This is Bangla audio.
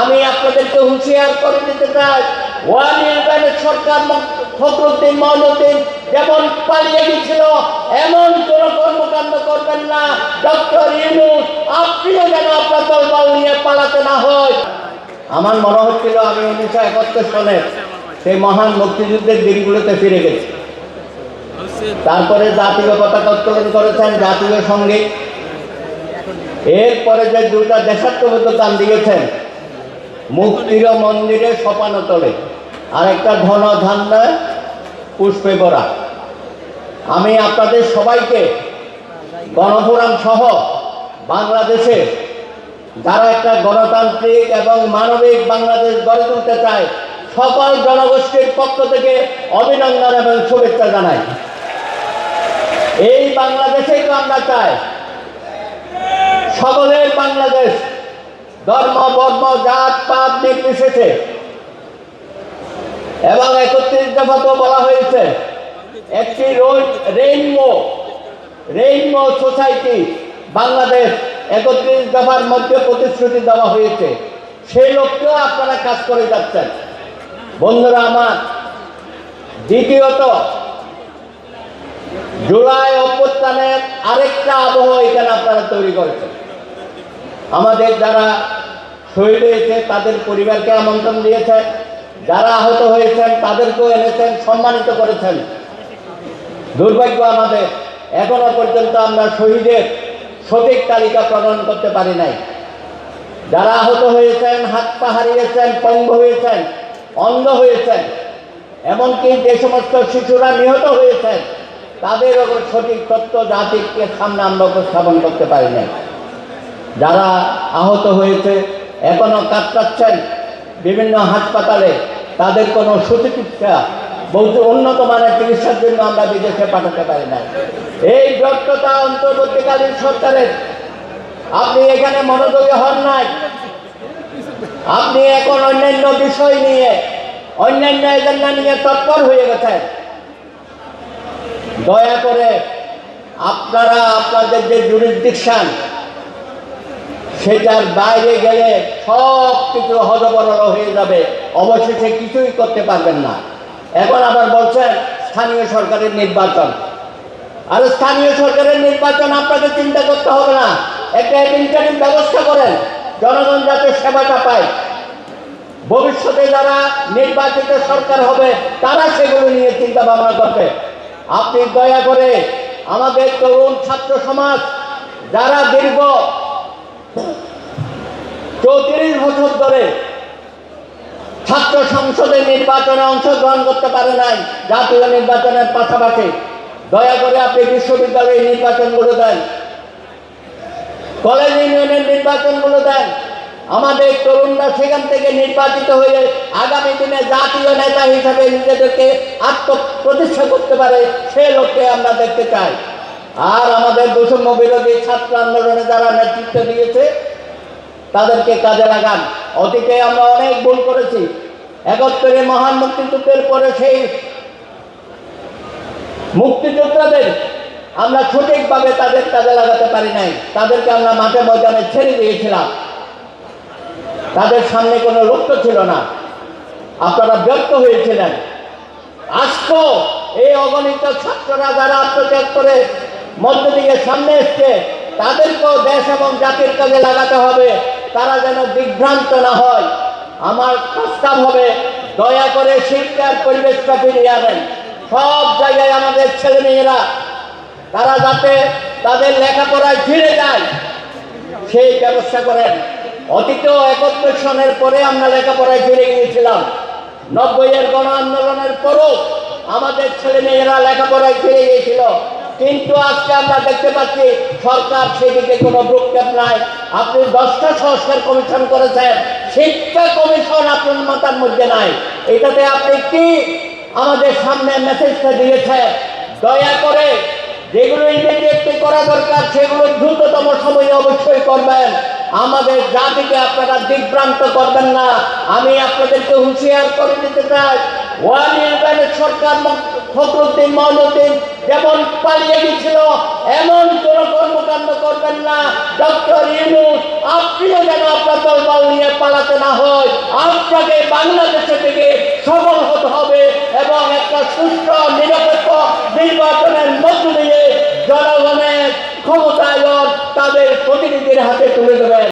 আমি আপনাদেরকে হুঁশিয়ার করে দিতে চাই। ওয়ান ইউনিয়নের সরকার ফখরুদ্দিন মহনুদ্দিন যেমন পালিয়ে গেছিল এমন কোন কর্মকাণ্ড করবেন না। ডক্টর ইউনুস, আপনিও যেন আপনার দলবল নিয়ে পালাতে না হয়। আমার মনে হচ্ছিল আমি উনিশশো একাত্তর সনের সেই মহান মুক্তিযুদ্ধের দিনগুলোতে ফিরে গেছি। তারপরে জাতীয় পতাকা উত্তোলন করেছেন জাতীয় সংগীত এরপরে যে দুটা দেশাত্মবোধ গান দিয়েছেন মুক্তির মন্দিরে সপানো তলে আরেকটা ধন ধান্না পুষ্পে ভরা আমি আপনাদের সবাইকে, গণফোরাম সহ বাংলাদেশে যারা একটা গণতান্ত্রিক এবং মানবিক বাংলাদেশ গড়ে তুলতে চায়, সকল জনগোষ্ঠীর পক্ষ থেকে অভিনন্দন এবং শুভেচ্ছা জানাই। এই বাংলাদেশেই তো আমরা চাই, সকলের বাংলাদেশ ধর্ম, বর্ম, জাত, পাত নির্বিশেষে এবং একত্রিশ দফা তো বলা হয়েছে, একটি রেইনবো রেইনবো সোসাইটি বাংলাদেশ একত্রিশ দফার মধ্যে প্রতিশ্রুতি দেওয়া হয়েছে। সেই লক্ষ্যেও আপনারা কাজ করে যাচ্ছেন। বন্ধুরা আমার, দ্বিতীয়ত, জুলাই অভ্যুত্থানের আরেকটা আবহাওয়া এখানে আপনারা তৈরি করেছেন। আমাদের যারা শহীদ হয়েছে তাদের পরিবারকে আমন্ত্রণ দিয়েছেন, যারা আহত হয়েছেন, তাদেরকেও এনেছেন, সম্মানিত করেছেন। দুর্ভাগ্য আমাদের, এখনও পর্যন্ত আমরা শহীদের সঠিক তালিকা প্রদান করতে পারি নাই। যারা আহত হয়েছেন, হাত পা হারিয়েছেন, পঙ্গ হয়েছেন, অন্ধ হয়েছেন, এমনকি যে সমস্ত শিশুরা নিহত হয়েছেন, তাদের ওপর সঠিক তথ্য জাতিকে সামনে আমরা উপস্থাপন করতে পারি নাই। যারা আহত হয়েছে এখনও কাটাচ্ছেন বিভিন্ন হাসপাতালে। তাদের কোনো সুচিকিৎসা বহু উন্নত মানের চিকিৎসার জন্য আমরা বিদেশে পাঠাতে পারি না এই ব্যর্থতা অন্তর্বর্তীকালীন সরকারের, আপনি এখানে মনোযোগী হন নাই। আপনি এখন অন্যান্য বিষয় নিয়ে, অন্যান্য এজেন্ডা নিয়ে তৎপর হয়ে গেছেন। দয়া করে আপনারা আপনাদের যে জুরিসডিকশন সেটার বাইরে গেলে সব কিছু হজবরল হয়ে যাবে। অবশেষে কিছুই করতে পারবেন না। এখন আবার বলছেন, স্থানীয় সরকারের নির্বাচন। আর স্থানীয় সরকারের নির্বাচন আপনাকে চিন্তা করতে হবে না। একটা ইন্টারিম ব্যবস্থা করেন, জনগণ যাতে সেবাটা পায়। ভবিষ্যতে যারা নির্বাচিত সরকার হবে, তারা সেগুলো নিয়ে চিন্তা ভাবনা করবে। আপনি দয়া করে আমাদের তরুণ ছাত্র সমাজ, যারা দীর্ঘ চৌত্রিশ বছর ধরে ছাত্র সংসদের নির্বাচনে অংশগ্রহণ করতে পারে নাই, জাতীয় নির্বাচনের পাশাপাশি। দয়া করে আপনি বিশ্ববিদ্যালয়ের নির্বাচনগুলো দেন। কলেজ ইউনিয়নের নির্বাচনগুলো দেন। আমাদের তরুণরা সেখান থেকে নির্বাচিত হয়ে আগামী দিনে জাতীয় নেতা হিসাবে নিজেদেরকে আত্মপ্রতিষ্ঠা করতে পারে, সে লক্ষ্যে আমরা দেখতে চাই। আর আমাদের বৈষম্য বিরোধী ছাত্র আন্দোলনে যারা নেতৃত্ব দিয়েছে তাদেরকে কাজে লাগান। অতীতে আমরা অনেক ভুল করেছি। একত্রে মহান মুক্তিযুদ্ধের পরে সেই মুক্তিযোদ্ধাদের আমরা সঠিকভাবে তাদের কাজে লাগাতে পারি নাই। তাদেরকে আমরা মাঠে ময়দানে ছেড়ে দিয়েছিলাম। তাদের সামনে কোনো লক্ষ্য ছিল না। আপনারা ব্যর্থ হয়েছিলেন। আজকে এই অগণিত ছাত্ররা যারা আত্মত্যাগ করে মধ্য দিকে সামনে এসছে, তাদেরকেও দেশ এবং জাতির কাজে লাগাতে হবে। তারা যেন বিভ্রান্ত না হয়। আমার প্রস্তাব হবে, দয়া করে শিক্ষার পরিবেশটা ফিরিয়ে আনেন। সব জায়গায় আমাদের ছেলে মেয়েরা তারা যাতে তাদের লেখাপড়ায় ফিরে যায়, সেই ব্যবস্থা করেন। অতীতেও একত্রিশ সনের পরে আমরা লেখাপড়ায় ফিরে গিয়েছিলাম। নব্বইয়ের গণ আন্দোলনের পরও আমাদের ছেলে মেয়েরা লেখাপড়ায় ফিরে গিয়েছিল। কিন্তু আজকে আমরা দেখতে পাচ্ছি সরকার সেদিকে কোনো ভ্রুক্ষেপ নাই। আপনি দশটা সংস্কার কমিশন করেছেন, শিক্ষা কমিশন আপনার মাথার মধ্যে নাই। এটাতে আপনি কি আমাদের সামনে মেসেজটা দিয়েছেন? দয়া করে যেগুলো ইমিডিয়েটলি করা দরকার, সেগুলো দ্রুততম সময়ে অবশ্যই করবেন। আমাদের জাতিকে আপনারা দিগ্ভ্রান্ত করবেন না। আমি আপনাদেরকে হুঁশিয়ার করে দিতে চাই, ওয়ান ইউনিয়নের সরকার ফখরুদ্দিন মহনুদ্দিন যেমন পালিয়ে গেছিল, এমন কোন কর্মকাণ্ড করবেন না। ডক্টর ইউনুস, আপনিও যেন আপনার দলবল নিয়ে পালাতে না হয়, আপনাকে বাংলাদেশে থেকে সফল হতে হবে এবং একটা সুস্থ নিরপেক্ষ নির্বাচনের মধ্য দিয়ে জনগণের ক্ষমতায়ন তাদের প্রতিনিধির হাতে তুলে দেবেন।